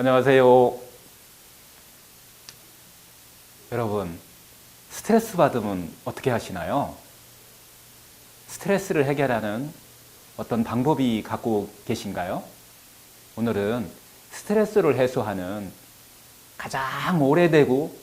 안녕하세요. 여러분, 스트레스 받으면 어떻게 하시나요? 스트레스를 해결하는 어떤 방법이 갖고 계신가요? 오늘은 스트레스를 해소하는 가장 오래되고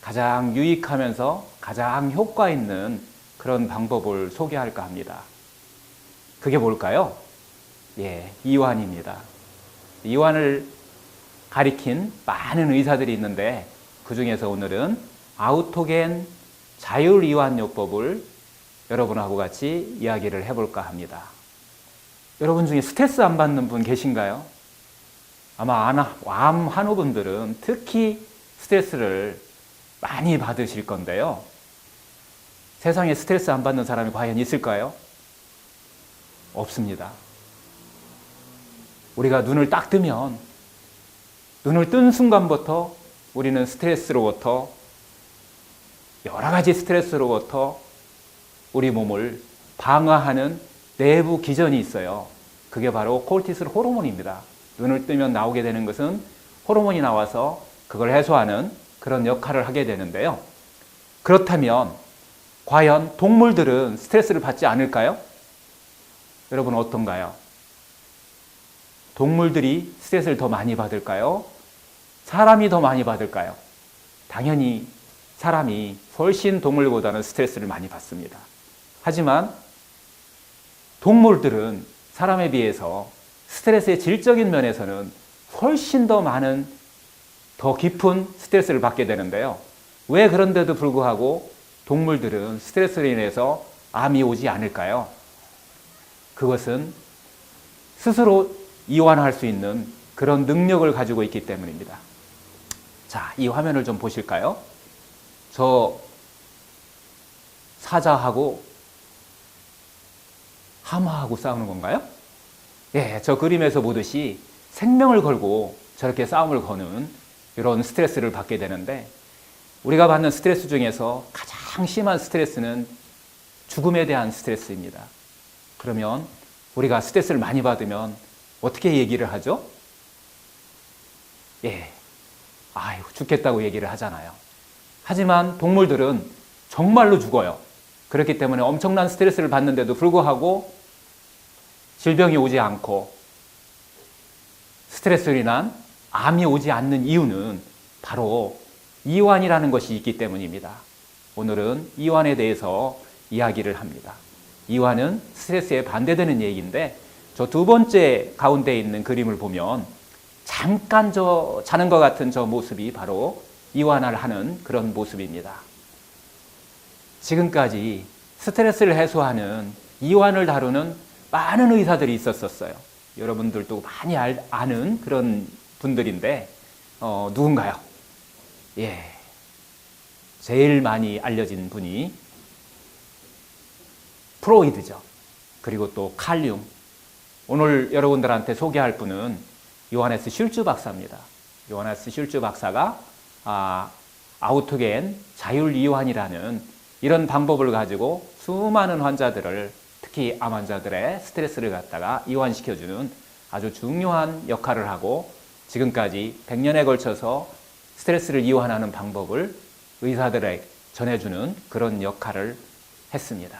가장 유익하면서 가장 효과 있는 그런 방법을 소개할까 합니다. 그게 뭘까요? 예, 이완입니다. 이완을 가리킨 많은 의사들이 있는데 그 중에서 오늘은 아우토겐 자율 이완요법을 여러분하고 같이 이야기를 해볼까 합니다. 여러분 중에 스트레스 안 받는 분 계신가요? 아마 암 환우분들은 특히 스트레스를 많이 받으실 건데요. 세상에 스트레스 안 받는 사람이 과연 있을까요? 없습니다. 우리가 눈을 딱 뜨면 눈을 뜬 순간부터 우리는 스트레스로부터 여러 가지 스트레스로부터 우리 몸을 방어하는 내부 기전이 있어요. 그게 바로 콜티솔 호르몬입니다. 눈을 뜨면 나오게 되는 것은 호르몬이 나와서 그걸 해소하는 그런 역할을 하게 되는데요. 그렇다면 과연 동물들은 스트레스를 받지 않을까요? 여러분 어떤가요? 동물들이 스트레스를 더 많이 받을까요? 사람이 더 많이 받을까요? 당연히 사람이 훨씬 동물보다는 스트레스를 많이 받습니다. 하지만 동물들은 사람에 비해서 스트레스의 질적인 면에서는 훨씬 더 많은 더 깊은 스트레스를 받게 되는데요. 왜 그런데도 불구하고 동물들은 스트레스로 인해서 암이 오지 않을까요? 그것은 스스로 이완할 수 있는 그런 능력을 가지고 있기 때문입니다. 자, 이 화면을 좀 보실까요? 저 사자하고 하마하고 싸우는 건가요? 예, 저 그림에서 보듯이 생명을 걸고 저렇게 싸움을 거는 이런 스트레스를 받게 되는데 우리가 받는 스트레스 중에서 가장 심한 스트레스는 죽음에 대한 스트레스입니다. 그러면 우리가 스트레스를 많이 받으면 어떻게 얘기를 하죠? 예. 아이고, 죽겠다고 얘기를 하잖아요. 하지만 동물들은 정말로 죽어요. 그렇기 때문에 엄청난 스트레스를 받는데도 불구하고 질병이 오지 않고 스트레스로 인한 암이 오지 않는 이유는 바로 이완이라는 것이 있기 때문입니다. 오늘은 이완에 대해서 이야기를 합니다. 이완은 스트레스에 반대되는 얘기인데 저 두 번째 가운데 있는 그림을 보면 잠깐 저 자는 것 같은 저 모습이 바로 이완을 하는 그런 모습입니다. 지금까지 스트레스를 해소하는 이완을 다루는 많은 의사들이 있었었어요. 여러분들도 많이 알, 아는 그런 분들인데 어, 누군가요? 예, 제일 많이 알려진 분이 프로이드죠. 그리고 또 칼륨. 오늘 여러분들한테 소개할 분은 요하네스 슐츠 박사입니다. 요하네스 슐츠 박사가 아, 아우토겐 자율 이완이라는 이런 방법을 가지고 수많은 환자들을 특히 암 환자들의 스트레스를 갖다가 이완시켜주는 아주 중요한 역할을 하고 지금까지 100년에 걸쳐서 스트레스를 이완하는 방법을 의사들에게 전해주는 그런 역할을 했습니다.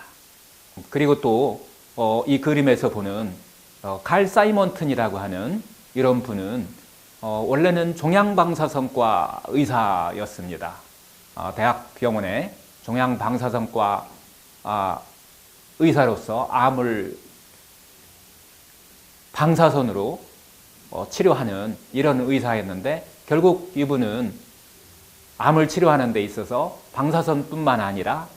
그리고 또이 어, 그림에서 보는 어, 칼 사이먼튼이라고 하는 이런 분은 어, 원래는 종양방사선과 의사였습니다. 어, 대학병원에 종양방사선과 아, 의사로서 암을 방사선으로 어, 치료하는 이런 의사였는데 결국 이분은 암을 치료하는 데 있어서 방사선뿐만 아니라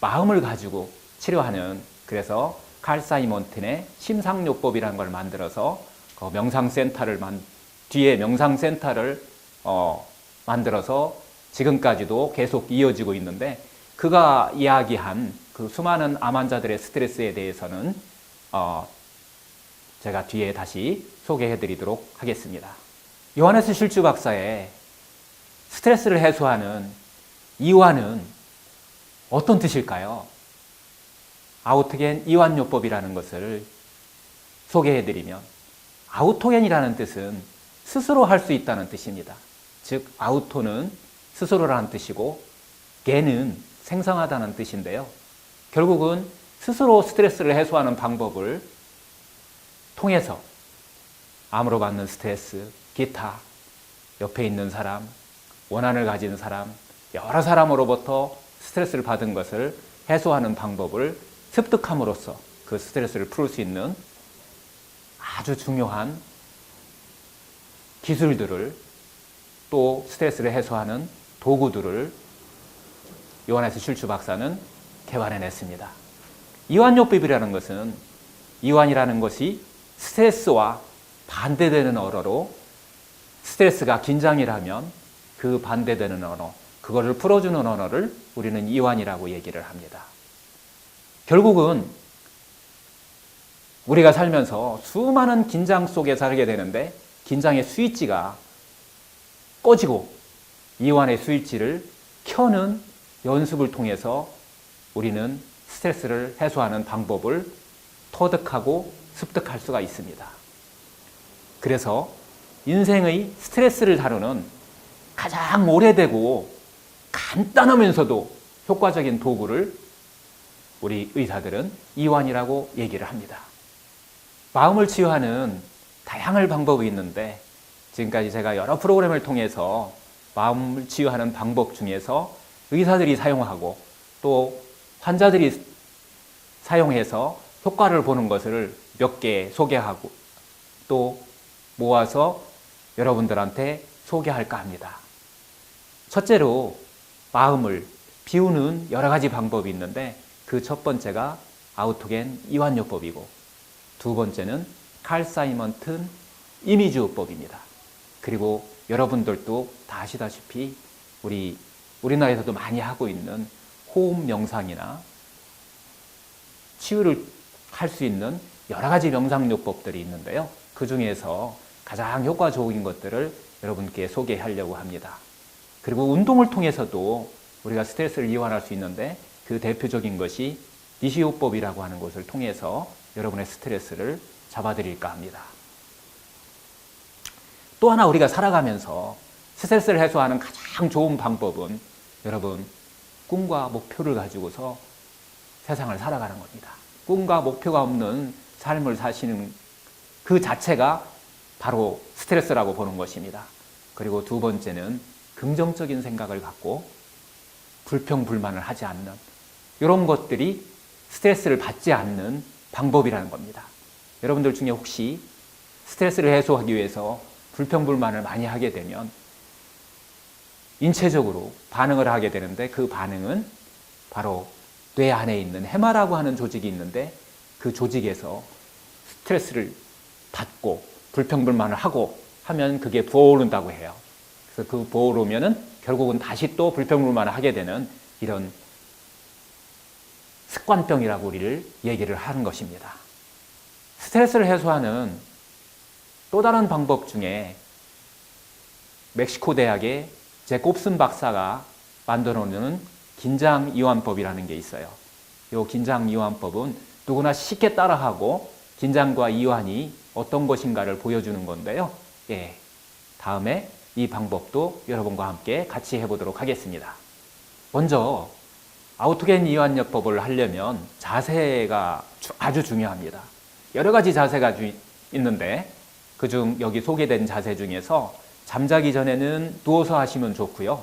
마음을 가지고 치료하는 그래서 칼사이먼튼의 심상요법이라는 걸 만들어서 그 명상센터를 만 뒤에 명상센터를 어, 만들어서 지금까지도 계속 이어지고 있는데 그가 이야기한 그 수많은 암 환자들의 스트레스에 대해서는 어, 제가 뒤에 다시 소개해 드리도록 하겠습니다. 요하네스 실주 박사의 스트레스를 해소하는 이완은 어떤 뜻일까요? 아우토겐 이완요법이라는 것을 소개해 드리면 아우토겐이라는 뜻은 스스로 할 수 있다는 뜻입니다. 즉, 아우토는 스스로라는 뜻이고, 게는 생성하다는 뜻인데요. 결국은 스스로 스트레스를 해소하는 방법을 통해서 암으로 받는 스트레스, 기타, 옆에 있는 사람, 원한을 가진 사람, 여러 사람으로부터 스트레스를 받은 것을 해소하는 방법을 습득함으로써 그 스트레스를 풀 수 있는 아주 중요한 기술들을 또 스트레스를 해소하는 도구들을 요한에서 실추 박사는 개발해냈습니다. 이완요법이라는 것은 이완이라는 것이 스트레스와 반대되는 언어로 스트레스가 긴장이라면 그 반대되는 언어, 그거를 풀어주는 언어를 우리는 이완이라고 얘기를 합니다. 결국은 우리가 살면서 수많은 긴장 속에 살게 되는데 긴장의 스위치가 꺼지고 이완의 스위치를 켜는 연습을 통해서 우리는 스트레스를 해소하는 방법을 터득하고 습득할 수가 있습니다. 그래서 인생의 스트레스를 다루는 가장 오래되고 간단하면서도 효과적인 도구를 우리 의사들은 이완이라고 얘기를 합니다. 마음을 치유하는 다양한 방법이 있는데 지금까지 제가 여러 프로그램을 통해서 마음을 치유하는 방법 중에서 의사들이 사용하고 또 환자들이 사용해서 효과를 보는 것을 몇 개 소개하고 또 모아서 여러분들한테 소개할까 합니다. 첫째로 마음을 비우는 여러 가지 방법이 있는데 그 첫 번째가 아우토겐 이완요법이고 두 번째는 칼 사이먼튼 이미지요법입니다. 그리고 여러분들도 다 아시다시피 우리 우리나라에서도 많이 하고 있는 호흡 명상이나 치유를 할 수 있는 여러 가지 명상요법들이 있는데요. 그 중에서 가장 효과적인 것들을 여러분께 소개하려고 합니다. 그리고 운동을 통해서도 우리가 스트레스를 이완할 수 있는데 그 대표적인 것이 니시요법이라고 하는 것을 통해서 여러분의 스트레스를 잡아드릴까 합니다. 또 하나 우리가 살아가면서 스트레스를 해소하는 가장 좋은 방법은 여러분 꿈과 목표를 가지고서 세상을 살아가는 겁니다. 꿈과 목표가 없는 삶을 사시는 그 자체가 바로 스트레스라고 보는 것입니다. 그리고 두 번째는 긍정적인 생각을 갖고 불평불만을 하지 않는 이런 것들이 스트레스를 받지 않는 방법이라는 겁니다. 여러분들 중에 혹시 스트레스를 해소하기 위해서 불평불만을 많이 하게 되면 인체적으로 반응을 하게 되는데 그 반응은 바로 뇌 안에 있는 해마라고 하는 조직이 있는데 그 조직에서 스트레스를 받고 불평불만을 하고 하면 그게 부어오른다고 해요. 그래서 그 부어오르면은 결국은 다시 또 불평불만을 하게 되는 이런 습관병이라고 우리를 얘기를 하는 것입니다. 스트레스를 해소하는 또 다른 방법 중에 멕시코 대학의 제 곱슨 박사가 만들어 놓은 긴장 이완법이라는 게 있어요. 이 긴장 이완법은 누구나 쉽게 따라하고 긴장과 이완이 어떤 것인가를 보여주는 건데요. 예. 다음에 이 방법도 여러분과 함께 같이 해보도록 하겠습니다. 먼저 아우토겐 이완요법을 하려면 자세가 아주 중요합니다. 여러 가지 자세가 있는데 그중 여기 소개된 자세 중에서 잠자기 전에는 누워서 하시면 좋고요.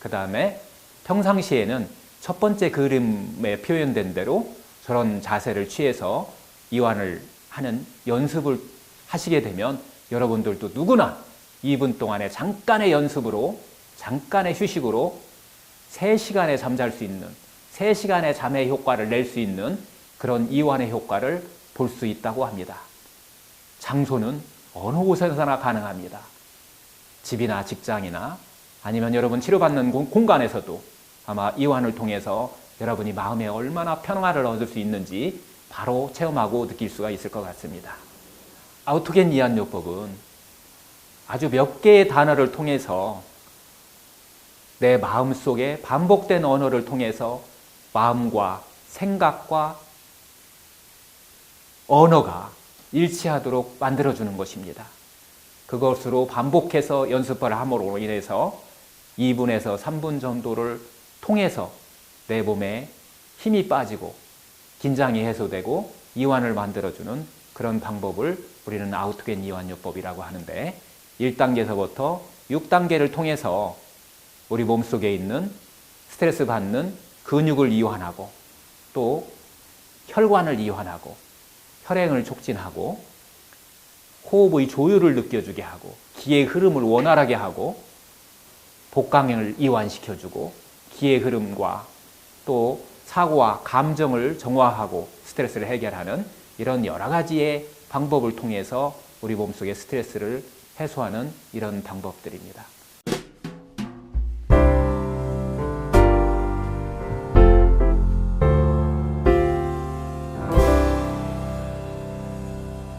그 다음에 평상시에는 첫 번째 그림에 표현된 대로 저런 자세를 취해서 이완을 하는 연습을 하시게 되면 여러분들도 누구나 2분 동안의 잠깐의 연습으로 잠깐의 휴식으로 3시간에 잠잘 수 있는 3시간의 잠의 효과를 낼 수 있는 그런 이완의 효과를 볼 수 있다고 합니다. 장소는 어느 곳에서나 가능합니다. 집이나 직장이나 아니면 여러분 치료받는 공간에서도 아마 이완을 통해서 여러분이 마음에 얼마나 평화를 얻을 수 있는지 바로 체험하고 느낄 수가 있을 것 같습니다. 아우토겐 이완요법은 아주 몇 개의 단어를 통해서 내 마음 속에 반복된 언어를 통해서 마음과 생각과 언어가 일치하도록 만들어주는 것입니다. 그것으로 반복해서 연습을 함으로 인해서 2분에서 3분 정도를 통해서 내 몸에 힘이 빠지고 긴장이 해소되고 이완을 만들어주는 그런 방법을 우리는 아우트겐 이완요법이라고 하는데 1단계에서부터 6단계를 통해서 우리 몸속에 있는 스트레스 받는 근육을 이완하고 또 혈관을 이완하고 혈행을 촉진하고 호흡의 조율을 느껴주게 하고 기의 흐름을 원활하게 하고 복강을 이완시켜주고 기의 흐름과 또 사고와 감정을 정화하고 스트레스를 해결하는 이런 여러 가지의 방법을 통해서 우리 몸속의 스트레스를 해소하는 이런 방법들입니다.